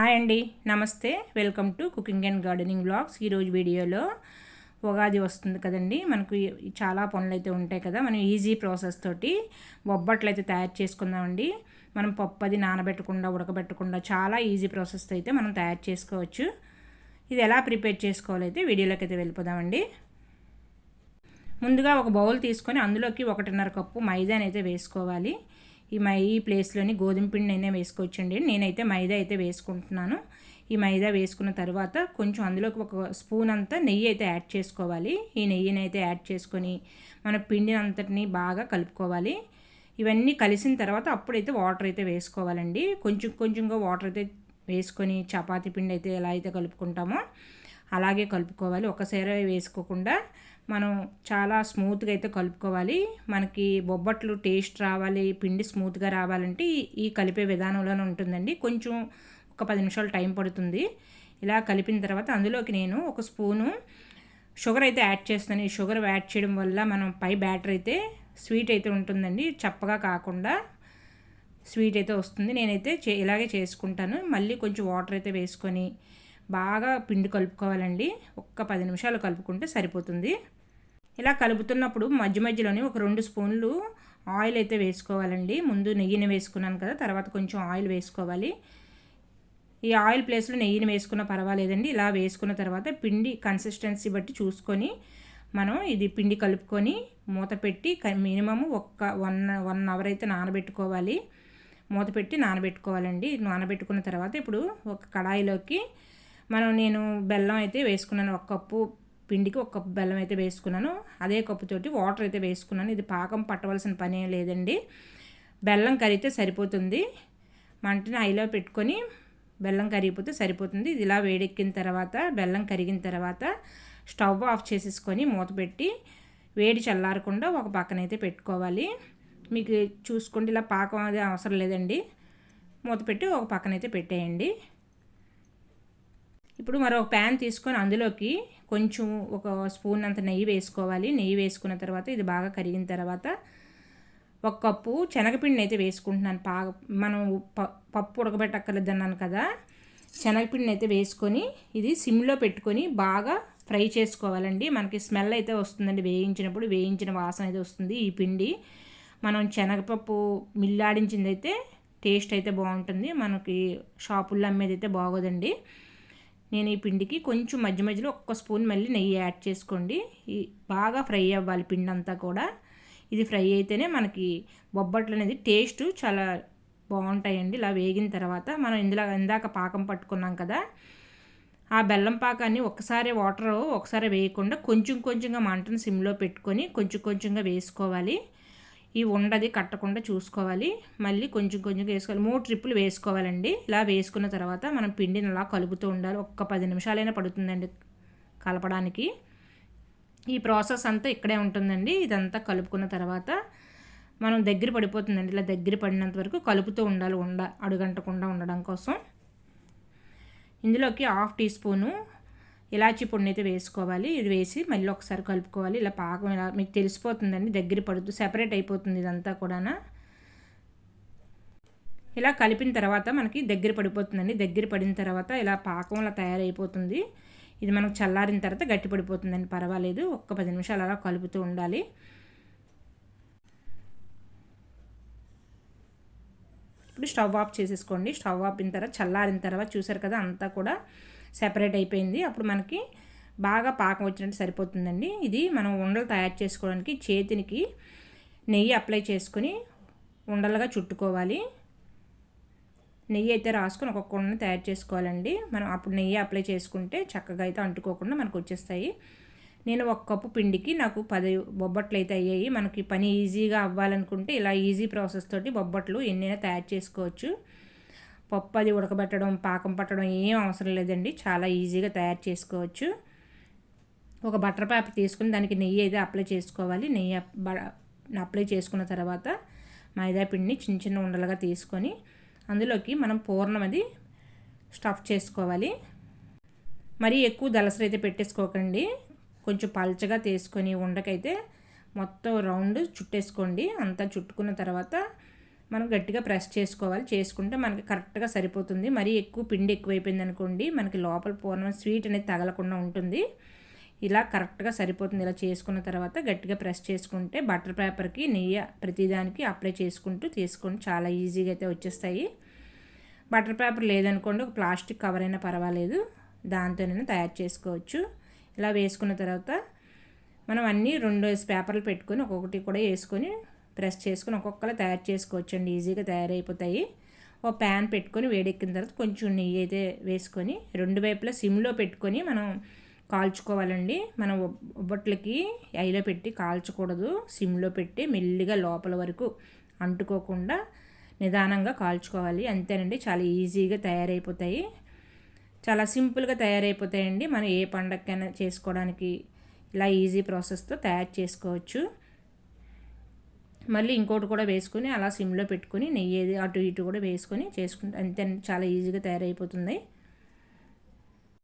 Hi అండి నమస్తే. Welcome to cooking and gardening blogs. ఈరోజు వీడియోలో ఉగాది వస్తుంది కదండి. మనకు చాలా పనులు అయితే ఉంటాయి కదా. మనం ఈజీ ప్రాసెస్ తోటి బొబ్బట్లు అయితే తయారు చేసుకుందామండి. మనం పప్పు అది నానబెట్టకుండా ఉడకబెట్టకుండా చాలా ఈజీ ప్రాసెస్ అయితే మనం తయారు చేసుకోవచ్చు. ఇది ఎలా ప్రిపేర్ చేసుకోవాలైతే వీడియోలోకి అయితే వెళ్ళిపోదామండి. ముందుగా ఒక బౌల్ తీసుకొని అందులోకి ఒకటిన్నర కప్పు మైదాని అయితే వేసుకోవాలి. ఈ మై ఈ ప్లేస్లోని గోధుమ పిండి అయినా వేసుకోవచ్చండి. నేనైతే మైదా అయితే వేసుకుంటున్నాను. ఈ మైదా వేసుకున్న తర్వాత కొంచెం అందులోకి ఒక స్పూన్ అంతా నెయ్యి అయితే యాడ్ చేసుకోవాలి. ఈ నెయ్యిని అయితే యాడ్ చేసుకొని మన పిండిని అంతటిని బాగా కలుపుకోవాలి. ఇవన్నీ కలిసిన తర్వాత అప్పుడైతే వాటర్ అయితే వేసుకోవాలండి. కొంచెం కొంచెంగా వాటర్ అయితే వేసుకొని చపాతీ పిండి అయితే ఎలా అయితే కలుపుకుంటామో అలాగే కలుపుకోవాలి. ఒకసారి వేసుకోకుండా మనం చాలా స్మూత్గా అయితే కలుపుకోవాలి. మనకి బొబ్బట్లు టేస్ట్ రావాలి పిండి స్మూత్గా రావాలంటే ఈ కలిపే విధానంలోనే ఉంటుందండి. కొంచెం ఒక పది నిమిషాలు టైం పడుతుంది. ఇలా కలిపిన తర్వాత అందులోకి నేను ఒక స్పూను షుగర్ అయితే యాడ్ చేస్తాను. ఈ షుగర్ యాడ్ చేయడం వల్ల మనం పై బ్యాటర్ అయితే స్వీట్ అయితే ఉంటుందండి. చప్పగా కాకుండా స్వీట్ అయితే వస్తుంది. నేనైతే చే ఇలాగే చేసుకుంటాను. మళ్ళీ కొంచెం వాటర్ అయితే వేసుకొని బాగా పిండి కలుపుకోవాలండి. ఒక్క పది నిమిషాలు కలుపుకుంటే సరిపోతుంది. ఇలా కలుపుతున్నప్పుడు మధ్య మధ్యలోనే ఒక రెండు స్పూన్లు ఆయిల్ అయితే వేసుకోవాలండి. ముందు నెయ్యిని వేసుకున్నాను కదా తర్వాత కొంచెం ఆయిల్ వేసుకోవాలి. ఈ ఆయిల్ ప్లేస్లో నెయ్యిని వేసుకున్న పర్వాలేదండి. ఇలా వేసుకున్న తర్వాత పిండి కన్సిస్టెన్సీ బట్టి చూసుకొని మనం ఇది పిండి కలుపుకొని మూత పెట్టి మినిమము ఒక్క వన్ వన్ అవర్ అయితే నానబెట్టుకోవాలి. మూత పెట్టి నానబెట్టుకోవాలండి. నానబెట్టుకున్న తర్వాత ఇప్పుడు ఒక కడాయిలోకి మనం నేను బెల్లం అయితే వేసుకున్నాను. ఒక కప్పు పిండికి ఒక కప్పు బెల్లం అయితే వేసుకున్నాను. అదే కప్పుతోటి వాటర్ అయితే వేసుకున్నాను. ఇది పాకం పట్టవలసిన పని ఏం లేదండి. బెల్లం కరిగితే సరిపోతుంది. మంటని ఐలో పెట్టుకొని బెల్లం కరిగిపోతే సరిపోతుంది. ఇది ఇలా వేడెక్కిన తర్వాత బెల్లం కరిగిన తర్వాత స్టవ్ ఆఫ్ చేసేసుకొని మూత పెట్టి వేడి చల్లారకుండా ఒక పక్కనైతే పెట్టుకోవాలి. మీకు చూసుకోండి ఇలా పాకం అది అవసరం లేదండి. మూత పెట్టి ఒక పక్కనైతే పెట్టేయండి. ఇప్పుడు మరొక ప్యాన్ తీసుకొని అందులోకి కొంచెం ఒక స్పూన్ అంత నెయ్యి వేసుకోవాలి. నెయ్యి వేసుకున్న తర్వాత ఇది బాగా కరిగిన తర్వాత ఒక కప్పు శనగపిండిని అయితే వేసుకుంటున్నాను. పా మనం పప్పు ఉడకబెట్టక్కర్లేదు అన్నాను కదా. శనగపిండిని అయితే వేసుకొని ఇది సిమ్లో పెట్టుకొని బాగా ఫ్రై చేసుకోవాలండి. మనకి స్మెల్ అయితే వస్తుందండి. వేయించినప్పుడు వేయించిన వాసన అయితే వస్తుంది ఈ పిండి. మనం శనగపప్పు మిల్లాడించింది అయితే టేస్ట్ అయితే బాగుంటుంది. మనకి షాపుల్లో అమ్మేది అయితే బాగోదండి. నేను ఈ పిండికి కొంచెం మధ్య మధ్యలో ఒక్క స్పూన్ మళ్ళీ నెయ్యి యాడ్ చేసుకోండి. బాగా ఫ్రై అవ్వాలి పిండి అంతా కూడా. ఇది ఫ్రై అయితేనే మనకి బొబ్బట్లు అనేది టేస్ట్ చాలా బాగుంటాయండి. ఇలా వేగిన తర్వాత మనం ఇందులో ఇందాక పాకం పట్టుకున్నాం కదా ఆ బెల్లం పాకాన్ని ఒకసారి వాటర్ ఒకసారి వేయకుండా కొంచెం కొంచెంగా మంటను సిమ్లో పెట్టుకొని కొంచెం కొంచెంగా వేసుకోవాలి. ఈ ఉండది కట్టకుండా చూసుకోవాలి. మళ్ళీ కొంచెం కొంచెం వేసుకోవాలి. మూడు ట్రిప్పులు వేసుకోవాలండి. ఇలా వేసుకున్న తర్వాత మనం పిండిని అలా కలుపుతూ ఉండాలి. ఒక్క పది నిమిషాలైనా పడుతుందండి కలపడానికి. ఈ ప్రాసెస్ అంతా ఇక్కడే ఉంటుందండి. ఇదంతా కలుపుకున్న తర్వాత మనం దగ్గర పడిపోతుందండి. ఇలా దగ్గర పడినంత వరకు కలుపుతూ ఉండాలి. ఉండ అడుగంటకుండా ఉండడం కోసం. ఇందులోకి హాఫ్ టీ స్పూను ఇలాచి పొడిని అయితే వేసుకోవాలి. ఇది వేసి మళ్ళీ ఒకసారి కలుపుకోవాలి. ఇలా పాకం ఇలా మీకు తెలిసిపోతుందండి. దగ్గర పడుతూ సెపరేట్ అయిపోతుంది ఇదంతా కూడా ఇలా కలిపిన తర్వాత మనకి దగ్గర పడిపోతుందండి. దగ్గర పడిన తర్వాత ఇలా పాకంలా తయారైపోతుంది. ఇది మనకు చల్లారిన తర్వాత గట్టి పడిపోతుందండి. పర్వాలేదు. ఒక్క పది నిమిషాలు అలా కలుపుతూ ఉండాలి. ఇప్పుడు స్టవ్ ఆఫ్ చేసేసుకోండి. స్టవ్ ఆపిన తర్వాత చల్లారిన తర్వాత చూసారు కదా అంతా కూడా సెపరేట్ అయిపోయింది. అప్పుడు మనకి బాగా పాకం వచ్చినట్టు సరిపోతుందండి. ఇది మనం ఉండలు తయారు చేసుకోవడానికి చేతినికి నెయ్యి అప్లై చేసుకొని ఉండలుగా చుట్టుకోవాలి. నెయ్యి అయితే రాసుకొని ఒక్కొక్క ఉండని తయారు చేసుకోవాలండి. మనం అప్పుడు నెయ్యి అప్లై చేసుకుంటే చక్కగా అయితే అంటుకోకుండా మనకు వచ్చేస్తాయి. నేను ఒక కప్పు పిండికి నాకు పది బొబ్బట్లు అయితే అయ్యాయి. మనకి పని ఈజీగా అవ్వాలనుకుంటే ఇలా ఈజీ ప్రాసెస్ తోటి బొబ్బట్లు ఎన్నైనా తయారు చేసుకోవచ్చు. పప్పు అది ఉడకబెట్టడం పాకం పట్టడం ఏం అవసరం లేదండి. చాలా ఈజీగా తయారు చేసుకోవచ్చు. ఒక బటర్ పేపర్ తీసుకుని దానికి నెయ్యి అయితే అప్లై చేసుకోవాలి. నెయ్యి అప్లై చేసుకున్న తర్వాత మైదా పిండిని చిన్న చిన్న ఉండలుగా తీసుకొని అందులోకి మనం పూర్ణం అది స్టఫ్ చేసుకోవాలి. మరీ ఎక్కువ దలసరి అయితే పెట్టేసుకోకండి. కొంచెం పల్చగా తీసుకొని ఉండకైతే మొత్తం రౌండ్ చుట్టేసుకోండి. అంతా చుట్టుకున్న తర్వాత మనం గట్టిగా ప్రెస్ చేసుకోవాలి. చేసుకుంటే మనకి కరెక్ట్గా సరిపోతుంది. మరీ ఎక్కువ పిండి ఎక్కువైపోయింది అనుకోండి మనకి లోపల పూర్వం స్వీట్ అనేది తగలకుండా ఉంటుంది. ఇలా కరెక్ట్గా సరిపోతుంది. ఇలా చేసుకున్న తర్వాత గట్టిగా ప్రెస్ చేసుకుంటే బటర్ పేపర్కి నెయ్యి ప్రతిదానికి అప్లై చేసుకుంటూ తీసుకొని చాలా ఈజీగా అయితే వచ్చేస్తాయి. బటర్ పేపర్ లేదనుకోండి ఒక ప్లాస్టిక్ కవర్ అయినా పర్వాలేదు. దాంతోనైనా తయారు చేసుకోవచ్చు. ఇలా వేసుకున్న తర్వాత మనం అన్నీ రెండు పేపర్లు పెట్టుకొని ఒక్కొక్కటి కూడా వేసుకొని ప్రెస్ చేసుకొని ఒక్కొక్కరు తయారు చేసుకోవచ్చు అండి ఈజీగా తయారైపోతాయి. ఒక ప్యాన్ పెట్టుకొని వేడెక్కిన తర్వాత కొంచెం నెయ్యి అయితే వేసుకొని రెండు వైపులా సిమ్లో పెట్టుకొని మనం కాల్చుకోవాలండి. మనం ఒబ్బట్లకి ఐలో పెట్టి కాల్చకూడదు. సిమ్లో పెట్టి మెల్లిగా లోపల వరకు అంటుకోకుండా నిదానంగా కాల్చుకోవాలి. అంతేనండి. చాలా ఈజీగా తయారైపోతాయి. చాలా సింపుల్గా తయారైపోతాయండి. మనం ఏ పండగకైనా చేసుకోవడానికి ఇలా ఈజీ ప్రాసెస్తో తయారు చేసుకోవచ్చు. మళ్ళీ ఇంకోటి కూడా వేసుకొని అలా సిమ్లో పెట్టుకొని నెయ్యి అటు ఇటు కూడా వేసుకొని చేసుకుంటే. అంతే చాలా ఈజీగా తయారైపోతుంది.